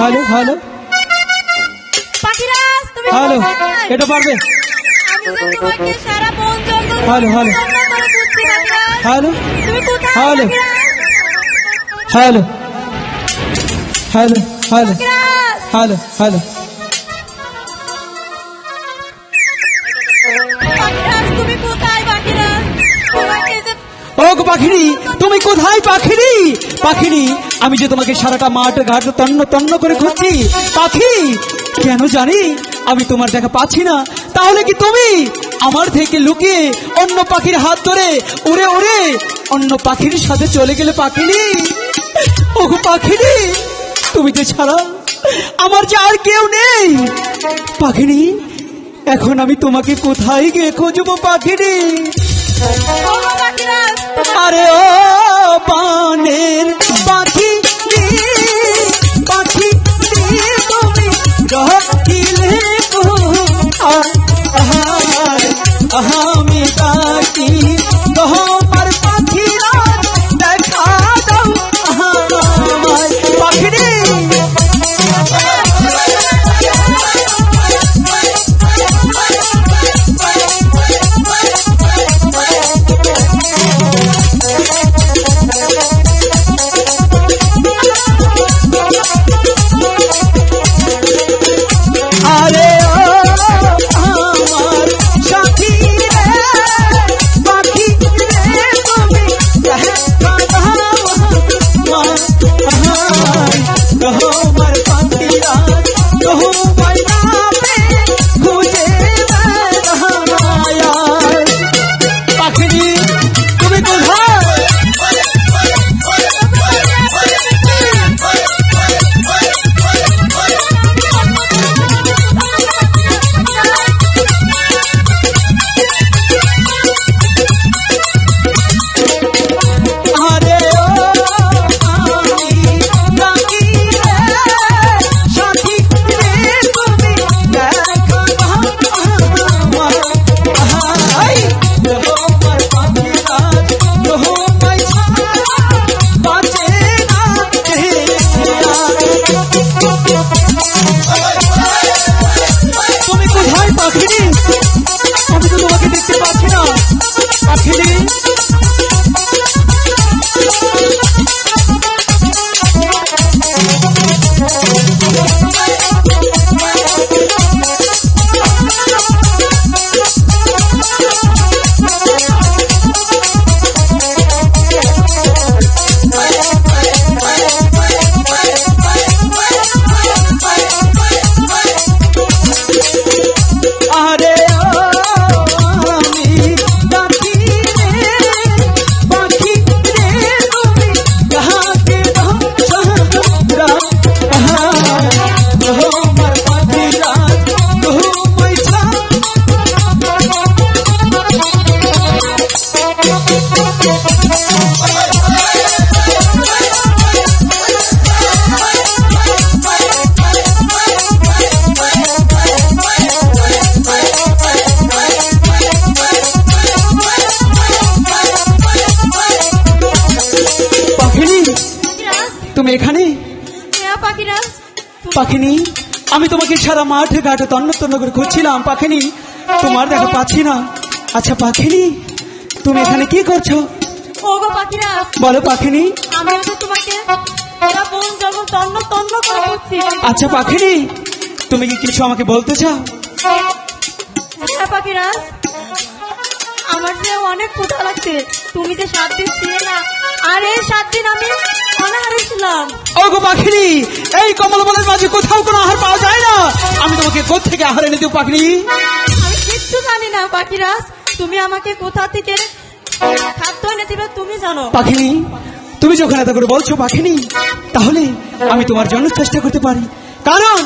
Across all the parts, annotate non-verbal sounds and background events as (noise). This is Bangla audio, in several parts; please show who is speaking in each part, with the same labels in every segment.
Speaker 1: হ্যালো হ্যালো হ্যালো এটা পারবে। Hello, hello. Hello hello. Hello hello hello hello hello ও গো পাখিরি তুমি কোথায় পাখিরি পাখিরি আমি যে তোমাকে সারাটা মাঠ ঘাট তন্ন তন্ন করে খুঁজছি পাখি কেন জানি আমি তোমার দেখা পাচ্ছি না। তাহলে কি তুমি আমার থেকে লুকিয়ে অন্য পাখির হাত ধরে উড়ে উড়ে অন্য পাখির সাথে চলে গেলে পাখিরি ও গো পাখিরি তুমি যে ছাড়া আমার যে আর কেউ নেই। পাখিরি এখন আমি তোমাকে কোথায় গিয়ে খুঁজবো
Speaker 2: গো,
Speaker 1: আরে ও পানের পাখি আমি তাকি তুমি এখানে? পাখিনি? আমি তোমাকে সারা মাঠে ঘাটে তন্ন তন্ন করে খুঁজছিলাম পাখিনি? তোমার দেখা পাচ্ছি না। আচ্ছা পাখিনি? তুমি এখানে কি করছ? বলো পাখিনি। আচ্ছা পাখিনি তুমি কি কিছু আমাকে বলতে চাও?
Speaker 2: আমার যে অনেক ক্ষুধা লাগছে তুমি যে সাত দিন ছিলে না আর এই সাত দিন আমি অনাহারে ছিলাম
Speaker 1: ও গো পাখিনি এই কমলবনের মাঝে কোথাও কোনো আহার পাওয়া যায় না। আমি তোমাকে কোথেকে আহার এনে দেবো পাখিনি?
Speaker 2: আমি কিচ্ছু জানি না পাখিরাজ। তুমি আমাকে কোথা থেকে খাদ্য এনে দিবে তুমি জানো।
Speaker 1: পাখিনি তুমি যখন এত করে বলছো পাখিনি তাহলে আমি তোমার জন্য চেষ্টা করতে পারি। কারণ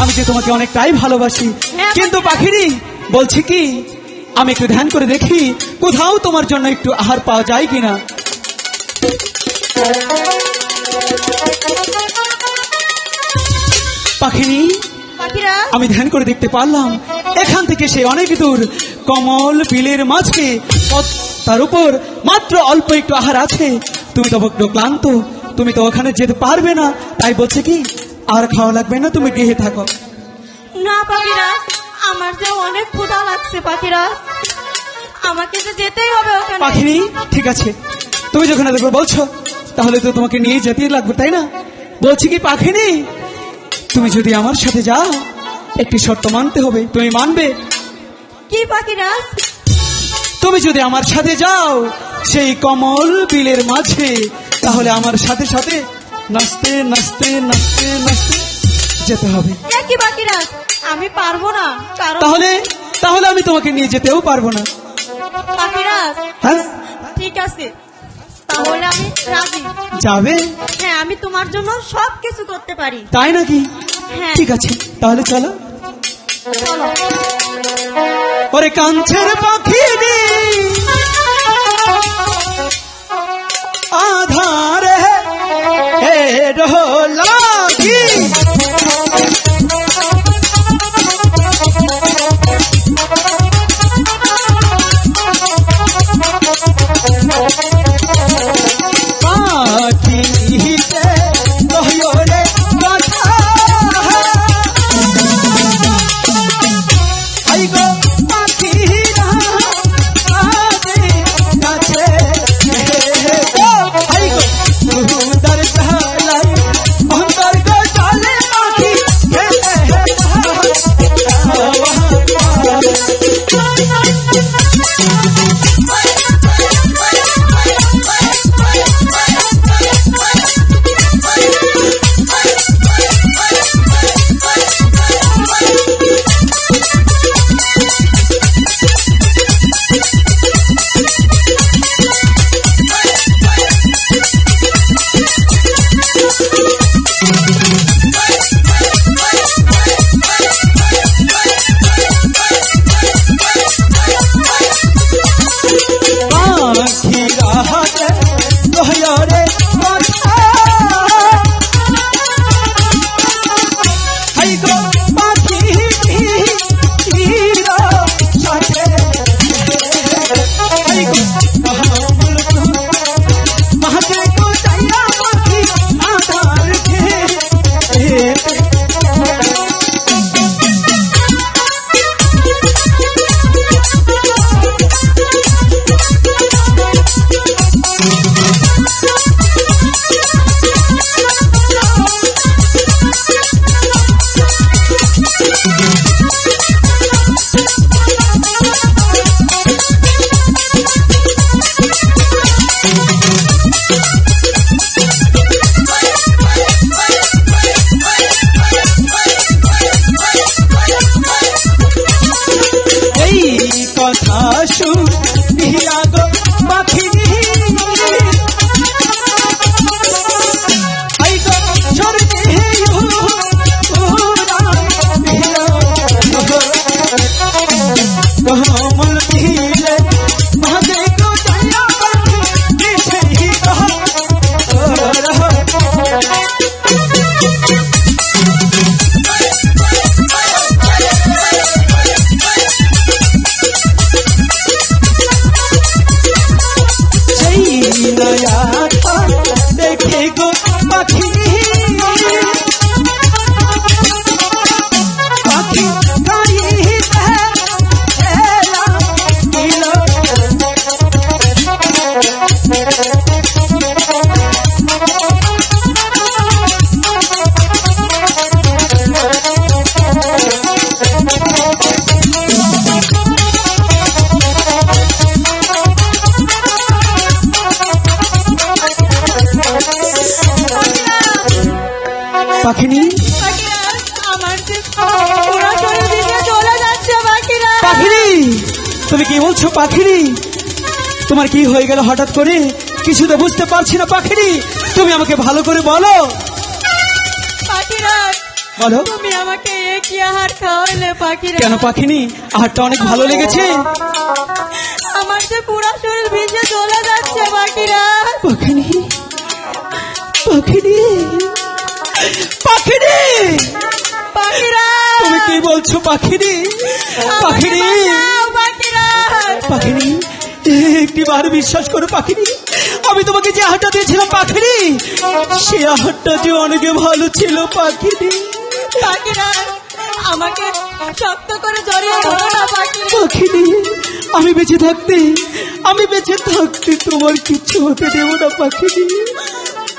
Speaker 1: আমি যে তোমাকে অনেকটাই ভালোবাসি। কিন্তু পাখিনি বলছি কি আমি একটু ধ্যান করে দেখি কোথাও তোমার জন্য একটু আহার পাওয়া যায় কিনা। পাখিনি? আমি ধ্যান করে দেখতে পারলাম এখান থেকে সে অনেক দূর। কমল বিলের মাঝে তার উপর মাত্র অল্প একটু আহার আছে। তুমি তো একটু ক্লান্ত তুমি তো ওখানে যেতে পারবে না। তাই বলছে কি আর খাওয়া লাগবে না তুমি গৃহে থাকো।
Speaker 2: না পাখিরাজ আমার যে অনেক ক্ষুধা লাগছে পাখিরা। আমাকে যে যেতেই হবে ওখানে।
Speaker 1: পাখিনি ঠিক আছে। তুমি যখন দেখো বলছো তাহলে তো তোমাকে নিয়ে যেতেই লাগবে তাই না? বলছি কি পাখিনি? তুমি যদি আমার সাথে যাও একটি শর্ত মানতে হবে। তুমি মানবে।
Speaker 2: কি পাখিরাজ
Speaker 1: তুমি যদি আমার সাথে যাও সেই কমল বিলের মাঝে তাহলে আমার সাথে সাথে নাচতে নাচতে নাচতে নাচতে যেতে হবে।
Speaker 2: কি পাখিরাজ আমি পারব না কারণ
Speaker 1: তাহলে তাহলে আমি তোমাকে নিয়ে যেতেও পারব না।
Speaker 2: পাখিরাজ
Speaker 1: হ্যাঁ?
Speaker 2: ঠিক আছে। তাহলে আমি রাজি।
Speaker 1: যাবে?
Speaker 2: হ্যাঁ আমি তোমার জন্য সব কিছু করতে পারি।
Speaker 1: তাই নাকি?
Speaker 2: হ্যাঁ।
Speaker 1: ঠিক আছে তাহলে চলো।
Speaker 2: চলো।
Speaker 1: ওরে কাঞ্চের পাখি (laughs) পাখিনি? তোমার কি হয়ে গেল হঠাৎ করে? কিছু তো বুঝতে পারছি না পাখিনি। তুমি আমাকে ভালো করে বলো। বলো।
Speaker 2: তুমি আমাকে কি আহার খাওয়াইলে পাখিরাজ।
Speaker 1: কেন পাখিনি? আহারটা অনেক ভালো লেগেছে।
Speaker 2: আমার যে পুরো শরীর ভিজে চলে যাচ্ছে পাখিরাজ।
Speaker 1: পাখিনি। পাখিনি। পাখিনি।
Speaker 2: পাখিরাজ।
Speaker 1: তুমি কি বলছো পাখিনি? পাখিনি। পাখিনি। একটি বার বিশ্বাস করো পাখিনি। আমি তোমাকে যে আহারটা দিয়েছিলাম পাখিনি সে আহারটা যে অনেক ভালো ছিল পাখিনি।
Speaker 2: আমাকে শক্ত করে জড়িয়ে
Speaker 1: পাখিনি। আমি বেঁচে থাকতে আমি বেঁচে থাকতে তোমার কিচ্ছু হতে দেবো না পাখিনি।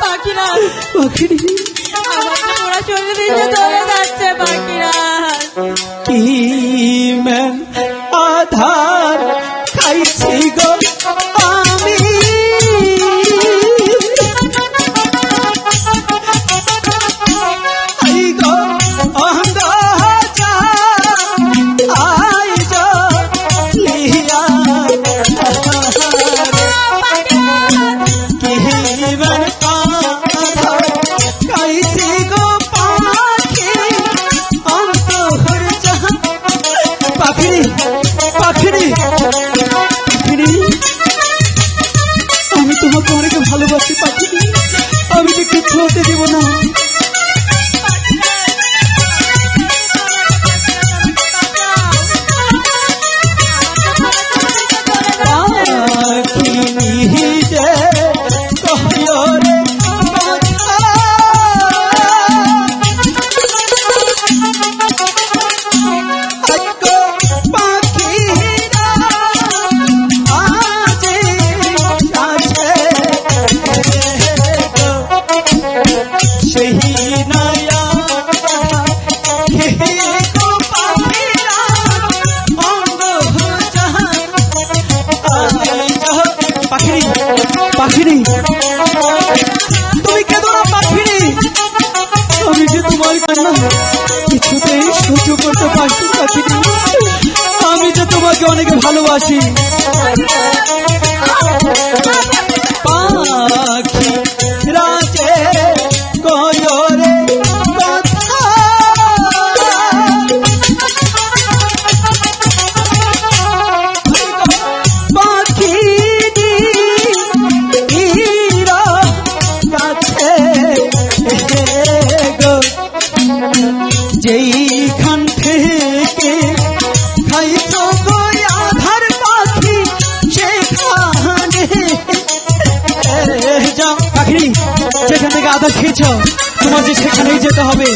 Speaker 2: পাখিরাজ
Speaker 1: পাখিনি।
Speaker 2: আমাকে পুরো শরীর ভিজে চলে যাচ্ছে পাখিরাজ
Speaker 1: কি ম্যান আধার খাইছি গো ভালোবাসি পাখি তোমার যে সেখানেই যেতে হবে।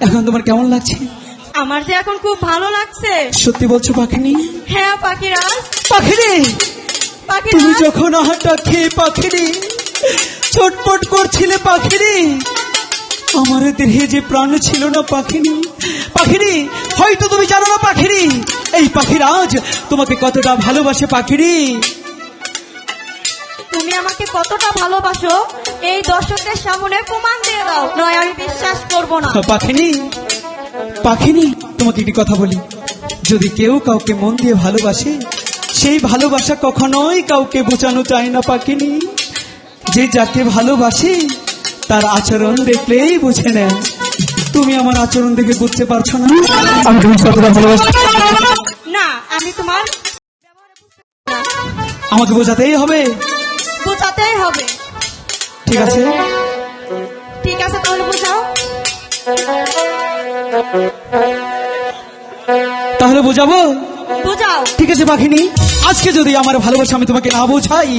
Speaker 1: এখন তোমার কেমন লাগছে?
Speaker 2: আমার যে এখন খুব ভালো লাগছে।
Speaker 1: সত্যি বলছো পাখিনি?
Speaker 2: হ্যাঁ পাখিরাজ।
Speaker 1: পাখিনি? তুমি যখন আহারটা খেয়ে পাখিনি ছটপট করছিলে পাখিনি। আমার দেহে যে প্রাণ ছিল না পাখিনি। পাখিনি হয়তো তুমি জানো না পাখিনি। এই পাখিরাজ তোমাকে কতটা ভালোবাসে পাখিনি?
Speaker 2: তুমি আমাকে কতটা ভালোবাসো? এই দর্শকদের সামনে প্রমাণ দিয়ে দাও। নয় আমি বিশ্বাস করব না।
Speaker 1: পাখিনি পাখিনি তোমাকে একটি কথা বলি। যদি কেউ কাউকে মন দিয়ে ভালোবাসে সেই ভালোবাসা কখনোই কাউকে বোঝানো চায় না পাখিনি। যে যাকে ভালোবাসে তার আচরণ দেখলেই বুঝে নেয়। তুমি আমার আচরণ দেখে বুঝতে পারছ না? আমি তুমি কতটা ভালোবাসি?
Speaker 2: না আমি তোমার
Speaker 1: আমাকে বোঝাতেই হবে।
Speaker 2: বোঝাতেই হবে।
Speaker 1: ঠিক আছে?
Speaker 2: ঠিক আছে তাহলে বোঝাও।
Speaker 1: তাহলে বোঝাবো?
Speaker 2: বোঝাও।
Speaker 1: ঠিক আছে পাখিনি আজকে যদি আমার ভালোবাসা আমি তোমাকে না বোঝাই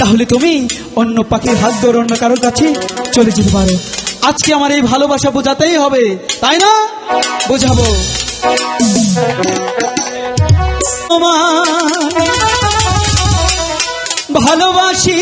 Speaker 1: তাহলে তুমি অন্য পাখির হাত ধরে অন্য কারোর কাছে চলে যেতে পারো। আজকে আমার এই ভালোবাসা বোঝাতেই হবে তাই না? বোঝাবো। তোমায় ভালোবাসি।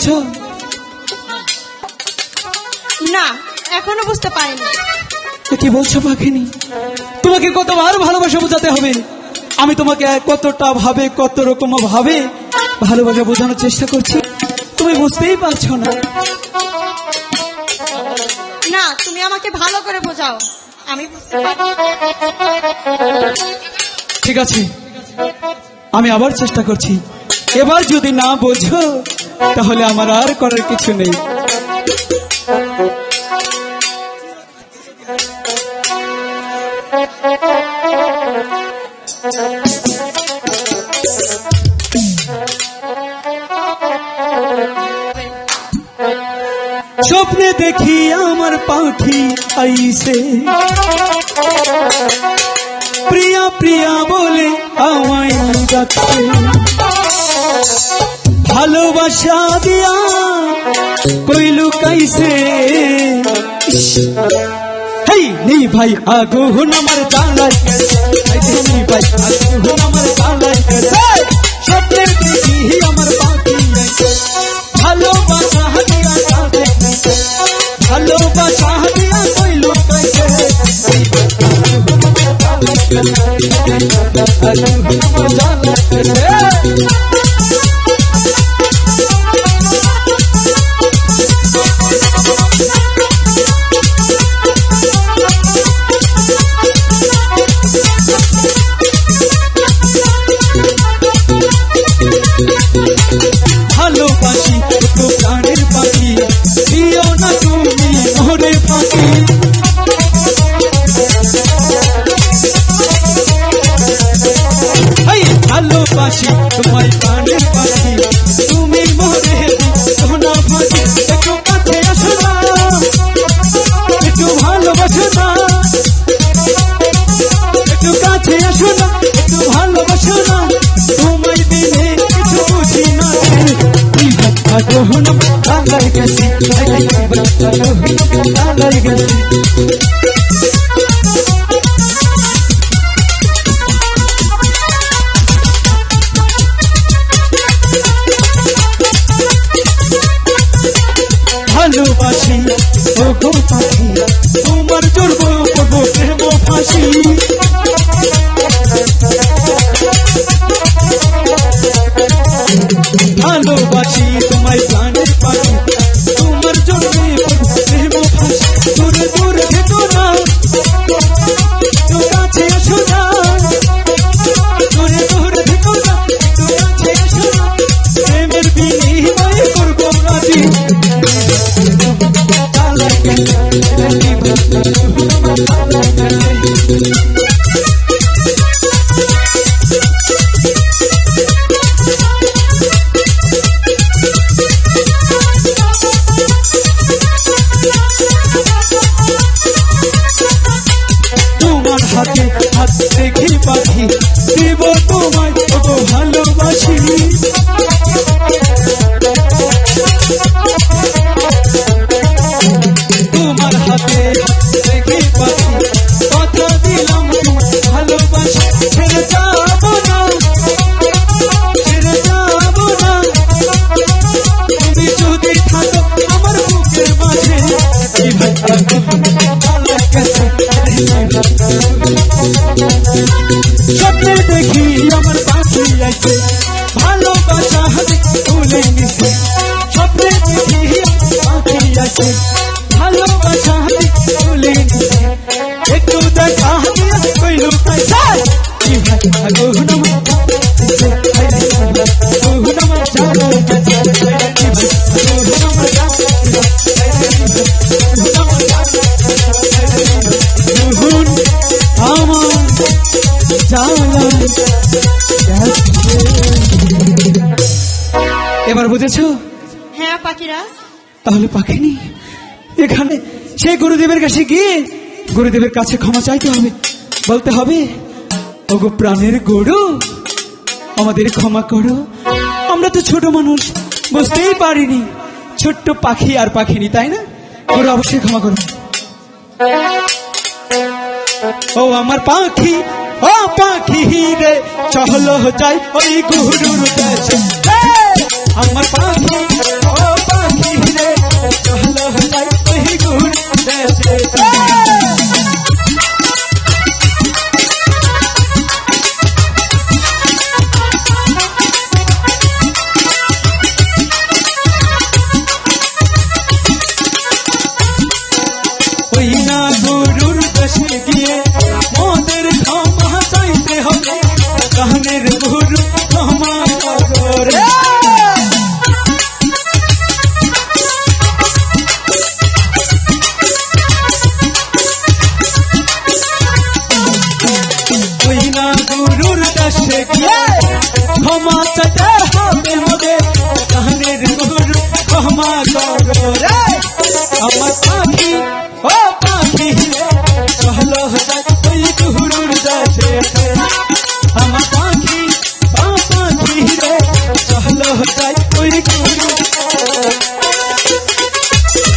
Speaker 1: পেরেছ
Speaker 2: না এখনও বুঝতে পারিনি।
Speaker 1: কি বলছো পাখিনি? তোমাকে কতবার ভালোবাসা বোঝাতে হবে? আমি তোমাকে কতটা ভাবে কত রকম ভাবে ভালোবাসা বোঝানোর চেষ্টা করছি। তুমি বুঝতেই পারছ না।
Speaker 2: না তুমি আমাকে ভালো করে বোঝাও। আমি বুঝতে পারি
Speaker 1: ঠিক আছে। আমি আবার চেষ্টা করছি। এবার যদি না বোঝো, তাহলে আমার আর করার কিছু নেই। স্বপ্নে দেখি আমার পাখি আইসে প্রিয়া প্রিয়া বলে আমায় ডাকছে ভালোবাসা দিয়া কইলু কাইছে হেই নেই ভাই আগুন আমার জ্বালাই নেই ভাই আগুন আমার জ্বালাই স্বপ্নে দেখি আমার পাখি আইসে ভালোবাসা ভালোবাসি Thank you. তোমার এই ভাই আল্লাহ কাছে স্বপ্নে দেখি আমার পাখি আছে ভালোবাসা হাতে তুলে নিছে স্বপ্নে দেখি তাহলে পাখিনি। এখানে সেই গুরুদেবের কাছে গিয়ে গুরুদেবের কাছে ক্ষমা চাইতে হবে। বলতে হবে, ওগো প্রাণের গরু, আমাদের ক্ষমা করো। আমরা তো ছোট মানুষ, বুঝতেই পারিনি। ছোট্ট পাখি আর পাখিনি, তাই না? গরু অবশ্যই ক্ষমা করো। ও আমার পাখি, ও পাখি রে, চহলো যাই ওই গুরুর কাছে। আমার পাখি চহলো যাই ওই গুরুর কাছে